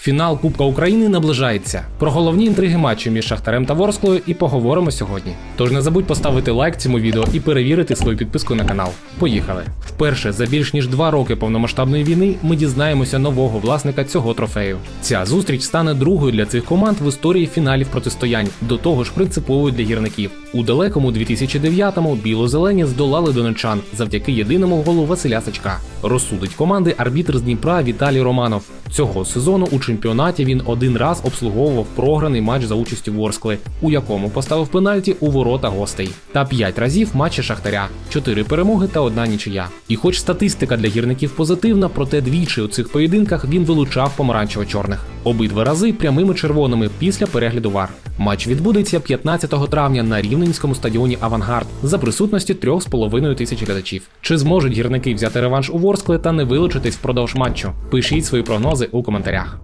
Фінал Кубка України наближається. Про головні інтриги матчу між Шахтарем та Ворсклою і поговоримо сьогодні. Тож не забудь поставити лайк цьому відео і перевірити свою підписку на канал. Поїхали! Вперше за більш ніж два роки повномасштабної війни ми дізнаємося нового власника цього трофею. Ця зустріч стане другою для цих команд в історії фіналів протистоянь, до того ж принциповою для гірників. У далекому 2009-му біло-зелені здолали донечан завдяки єдиному голу Василя Сачка. Розсудить команди арбітр з Дніпра Віталій Романов. Цього сезону у чемпіонаті він один раз обслуговував програний матч за участю Ворскли, у якому поставив пенальті у ворота гостей. Та п'ять разів матчі Шахтаря, чотири перемоги та одна нічия. І хоч статистика для гірників позитивна, проте двічі у цих поєдинках він вилучав помаранчево-чорних. Обидва рази прямими червоними після перегляду вар. Матч відбудеться 15 травня на рівненському стадіоні Авангард за присутності 3,5 тисяч глядачів. Чи зможуть гірники взяти реванш у Ворскли та не вилучитись впродовж матчу? Пишіть свої прогнози у коментарях.